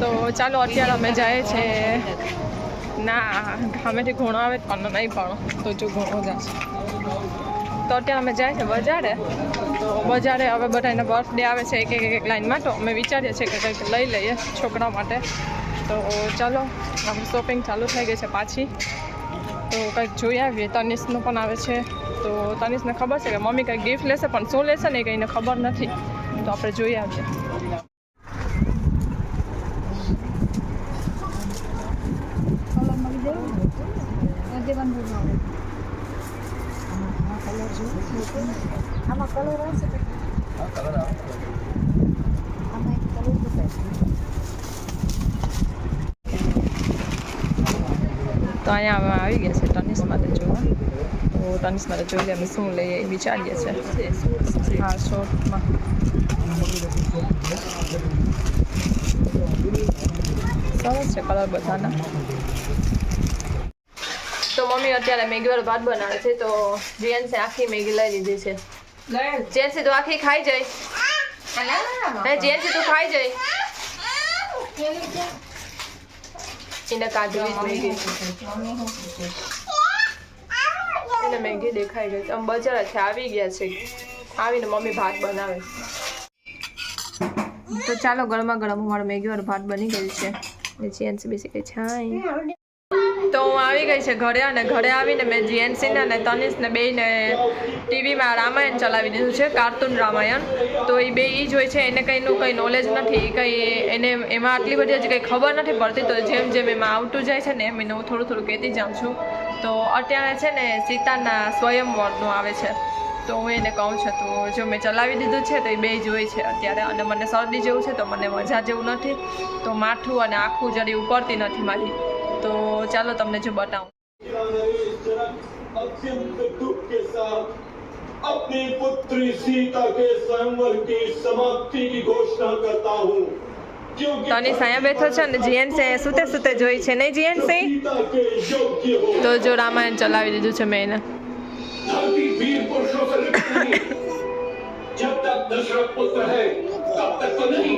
તો ચાલો અત્યારે અમે જાય છે. ના ગામેથી ઘોણો આવે, પણ નહીં પણ, તો જો ઘોણો જશે. તો અત્યારે અમે જાય છે બજારે. તો બજારે હવે બધાને બર્થડે આવે છે એક એક એક લાઈનમાં. તો અમે વિચારીએ છીએ કે કંઈક લઈ લઈએ છોકરા માટે. તો ચાલો, આમ શોપિંગ ચાલુ થઈ ગઈ છે પાછી. તો કંઈક જોઈ આવીએ. તનિષનું પણ આવે છે. તો તનિષને ખબર છે કે મમ્મી કંઈક ગિફ્ટ લેશે, પણ શું લેશે ને એ કંઈને ખબર નથી. તો આપણે જોઈ આવીએ. તો અહીંયા અમે આવી ગયા છે ટનિસ માટે જોવા તો ટનિસ માટે જોઈ લે અમે શું લઈએ એ વિચારીએ છીએ. હા, શોર્ટમાં. સરસ છે કલર બધાના. તો મમ્મી અત્યારે મેગી વાળો ભાત બનાવે છે, તો જીએન્સે આખી મેગી લઈ લીધી છે. જેન્સી તો આખી ખાઈ જાય. હે. જેન્સી તું ખાઈ જાય. એને કાઢવી જ મેગી એને મેગી દેખાઈ ગઈ આમ બજારથી આવી ગયા છે. આવીને મમ્મી ભાત બનાવે. તો ચાલો ગરમા ગરમ અમારો મેગી વાળો ભાત બની ગયું છે. જેન્સી બેસી ગઈ છાઈ તો હું આવી ગઈ છે ઘરે અને ઘરે આવીને મેં જીએનસીને અને તનિષને બેને ટીવીમાં રામાયણ ચલાવી દીધું છે, કાર્ટૂન રામાયણ. તો એ બે એ જ હોય છે, એને કંઈનું કંઈ નોલેજ નથી કંઈ એને, એમાં આટલી બધી હજી કંઈ ખબર નથી પડતી, તો જેમ જેમ એમાં આવતું જાય છે ને એમ એને હું થોડું થોડું કહેતી જાઉં છું. તો અત્યારે છે ને સીતાના સ્વયંવરનું આવે છે. તો હું એને કહું છું, તો જો મેં ચલાવી દીધું છે, તો એ બે જોઈ છે અત્યારે. અને મને શરદી જેવું છે, તો મને મજા જેવું નથી. તો માથું અને આખું જરી ઉપડતી નથી મારી. તો ચાલો તમને જો બતાવું अत्यंत दुख के साथ अपनी पुत्री सीता के स्वयंवर की समाप्ति की घोषणा करता हूँ क्योंकि તનિષ અહીંયા બેઠો છે અને જીએનસે સુતે સુતે જોઈ છે નહીં જીએનસી सीता के योग्य हो તો જો રામાયણ ચલાવી દીધું છે મેં એને धरती वीर पुरुषों से लिप्त नहीं जब तक दशरथ पुत्र है तब तक तो नहीं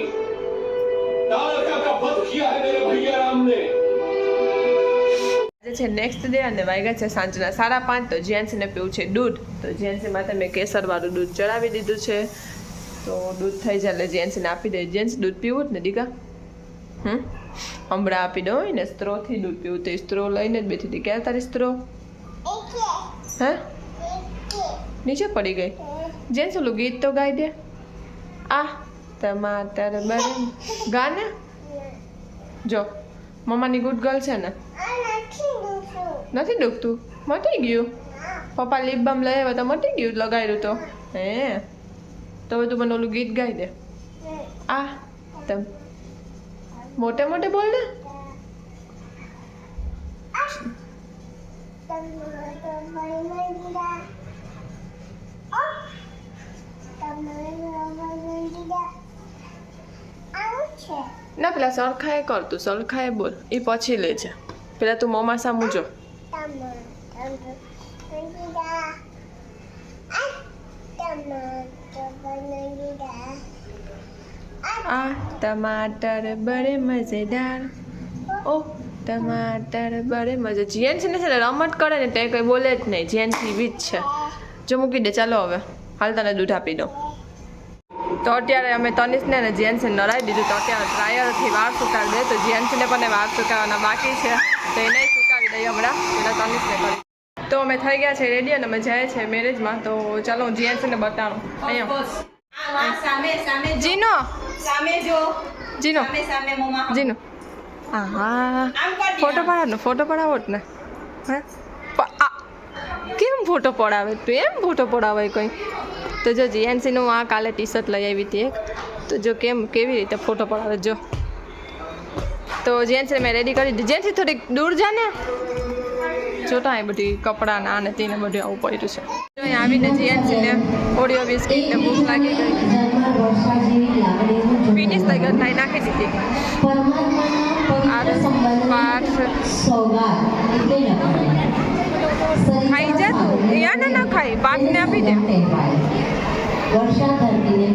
तारका का वध किया है मेरे भैया राम ने છે નેક્સ્ટ ડે અને વાગ્યા છે સાંજના સાડા પાંચ. તો જેન્ટ્સને પીવું છે દૂધ. તો જેન્ટ્સ તમે કેસરવાળું દૂધ ચડાવી દીધું છે. તો દૂધ થઈ જાય એટલે જેન્ટ્સને આપી દે જેન્ટ્સ દૂધ પીવું જ ને, દીકા? હમ? હમણાં આપી દો ને, સ્ત્રોથી દૂધ પીવું. તો સ્ત્રો લઈને જ બેઠી હતી. ક્યાં તારી સ્ત્રો? હે? નીચે પડી ગઈ. જેન્ટ્સ ઓલું ગીત તો ગાઈ દે. આ ટમાટર બને. ગાને? જો. મમ્માની ગુડ ગર્લ છે ને? નથી દુખતું મટી ગયું? પપ્પા લીપ બામ લઈ આવ્યા તો મટી ગયું લગાવ્યું તો. હે? તો હવે તું મને ઓલું ગીત ગાઈ દે. આ, તમ. મોટે મોટે બોલ ને. ના, પેલા સરખાએ કર તું સરખાએ બોલ. એ પછી લે છે. પેલા તું મોમાં સામું જો આ ટમાટર બડે મજેદાર. ઓ, ટમાટર બડે મજે. જીએન છે ને છે રમત કરે ને, તે કંઈ બોલે જ નહીં. જીએન વીજ છે. જો મૂકી દે, ચાલો હવે. હાલ તને દૂધ આપી દઉં. તો અત્યારે અમે તનિષને અને જેન્સને નરાવી દીધું તો અત્યારે ડ્રાયરથી વાળ સુકાવી દે તો જેન્સને પણ વાળ સુકાવવાના બાકી છે. તો એને સુકાવી દઈએ હમણાં. એટલે તનિષને કરી. તો અમે થઈ ગયા છે રેડી અને અમે જાય છે મેરેજમાં. તો ચાલો હું જેન્સને બતાવું. અહીંયા. જીનો. સામે જો. જીનો. જીનો. હા ફોટો પડાવવાનો ફોટો પડાવો જ ને. હે? કેમ ફોટો પડાવે? તું એમ ફોટો પડાવે કંઈ? તો જો જીએનસીનું આ કાલે ટી શર્ટ લઈ આવી હતી એક. તો જો કેમ કેવી રીતે ફોટો પડાવે જો. તો જીએનસીને મેં રેડી કરી દીધી જેન્સી થોડીક દૂર જા ને. જોતા એ બધી કપડાં ના ને તેને બધું આવું પડ્યું છે. અહીં આવીને જીએનસીને ઓડિયો બિસ્કીટ ને ભૂખ લાગી ગઈ. ફિનિશ થઈ ગઈ નાઈ નાખી દીધી. આ પાઠ ખાઈ જા તું. યાને ના ખાઈ બાપને આપી દે. વર્ષા ધરતીને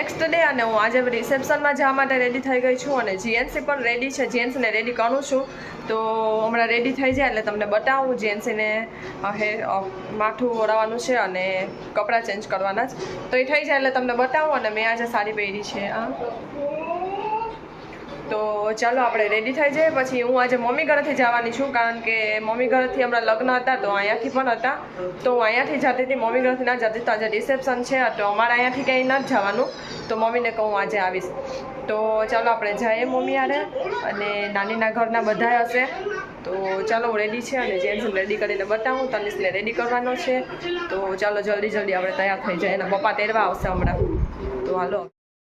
નેક્સ્ટ ડે અને હું આજે રિસેપ્શનમાં જવા માટે રેડી થઈ ગઈ છું અને જીએનસી પણ રેડી છે. જીએનસીને રેડી કરું છું. તો હમણાં રેડી થઈ જાય એટલે તમને બતાવું. જીએનસીને હે માથું ઓળાવવાનું છે અને કપડાં ચેન્જ કરવાના જ. તો એ થઈ જાય એટલે તમને બતાવું અને મેં આજે સાડી પહેરી છે આ તો ચાલો આપણે રેડી થઈ જઈએ. પછી હું આજે મમ્મી ઘરેથી જવાની છું, કારણ કે મમ્મી ઘરેથી હમણાં લગ્ન હતા, તો અહીંયાથી પણ હતા. તો અહીંયાથી જતી હતી, મમ્મી ઘરેથી ના જતી, તો આજે રિસેપ્શન છે. તો અમારે અહીંયાથી ક્યાંય ન જવાનું. તો મમ્મીને કહું આજે આવીશ. તો ચાલો આપણે જઈએ મમ્મી આરે અને નાનીના ઘરના બધા હશે. તો ચાલો રેડી છે, અને જેન્ટ્સ રેડી કરીને બતાવું. તનિષને રેડી કરવાનો છે. તો ચાલો જલ્દી જલ્દી આપણે તૈયાર થઈ જાય એના પપ્પા તેરવા આવશે હમણાં. તો હાલો.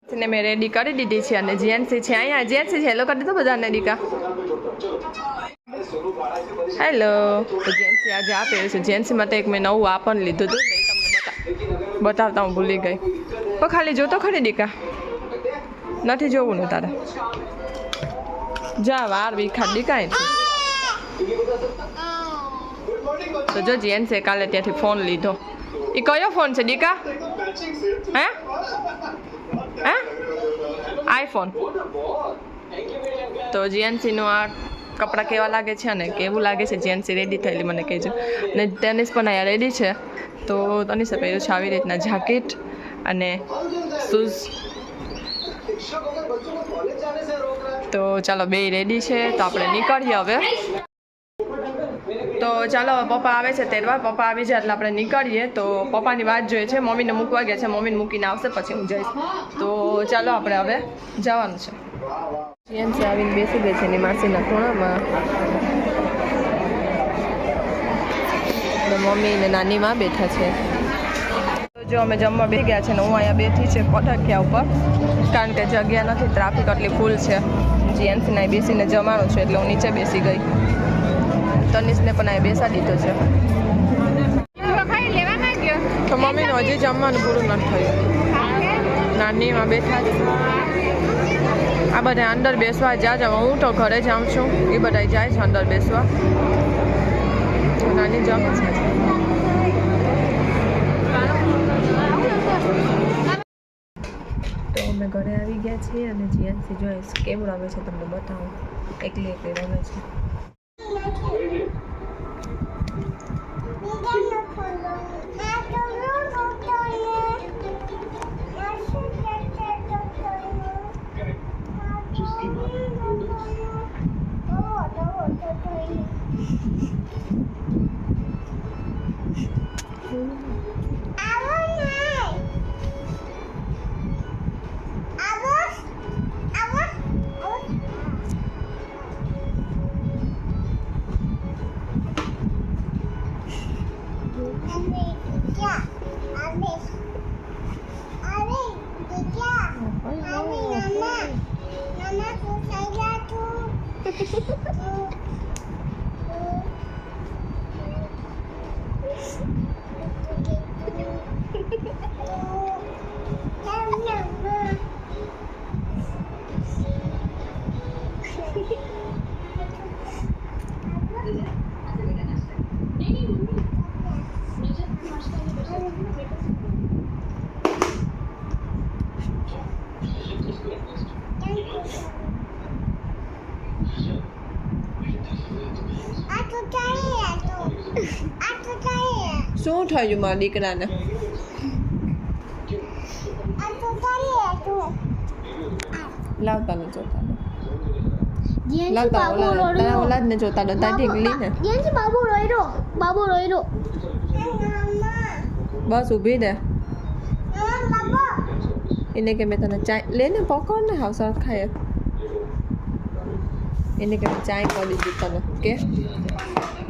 ને મેં રેડી કરી દીધી છે અને જીએનસી છે અહીંયા. જીએનસી છે હેલો કરી દીધો બધાને, દીકા. હેલો જીએનસી આજે આપે છે. જીએનસી માટે એક મેં નવું આ પણ લીધું હતું. તમને બતા બતાવતા હું ભૂલી ગઈ. પણ ખાલી જોતો ખરી, દીકા. નથી જોવું ને તારે. જા, વાર વિખા દીકા તો. જો જીએનસી કાલે ત્યાંથી ફોન લીધો. એ કયો ફોન છે, દીકા? હે? આઈફોન તો જીએનસીનું આ કપડાં કેવા લાગે છે અને કેવું લાગે છે જીએનસી રેડી થયેલી મને કહેજો. ને ટેનિસ પણ અહીંયા રેડી છે. તો તનિષે પહેર્યું છે આવી રીતના જાકેટ અને શૂઝ તો ચાલો, બે રેડી છે, તો આપણે નીકળીએ હવે. તો ચાલો, પપ્પા આવે છે તેરવા પપ્પા આવી જાય એટલે આપણે નીકળીએ. તો પપ્પાની વાત જોઈએ છે. મમ્મીને મૂકવા ગયા છે. મમ્મીને મૂકીને આવશે પછી હું જઈશ. તો ચાલો આપણે હવે જવાનું છે. જીએનસી આવીને બેસી ગઈ છે એની માસીના ખૂણામાં. મમ્મી ને નાની માં બેઠા છે. જો અમે જમવા બે ગયા છે ને હું અહીંયા બેઠી છે પટકિયા ઉપર. કારણ કે જગ્યા નથી, ટ્રાફિક આટલી ફૂલ છે. જીએનસીને બેસીને જમાનું છે એટલે હું નીચે બેસી ગઈ. તનિષને પણ અહીં બેસા દીધો છે. તો મમ્મીનું હજી જમવાનું પૂરું નથી થયું. નાનીમાં બેઠા આ બધા અંદર બેસવા જ્યાં જાવ હું તો ઘરે જાઉં છું. એ બધા જાય છે અંદર બેસવા. નાની જમ. છે અમે ઘરે આવી ગયા છીએ અને જીએનસી જોઈશ કેમ રમે છે, તમને બતાવું. એકલી એકલી રમે છે. Mama. Mama, can I get શું થયું મારા દીકરાને? લાવતા ને જોતા લાવતા ઓલા તારા ઓલાદ ને જોતા હતા ઢીકલી ને બાબુ રોયરો બાબુ રોયરો બસ ઊભી દે એને કે મેં તને ચાય લે ને પકડ ને હાવ સરખાય એને કે ચાય કરી દીધી તને. ઓકે.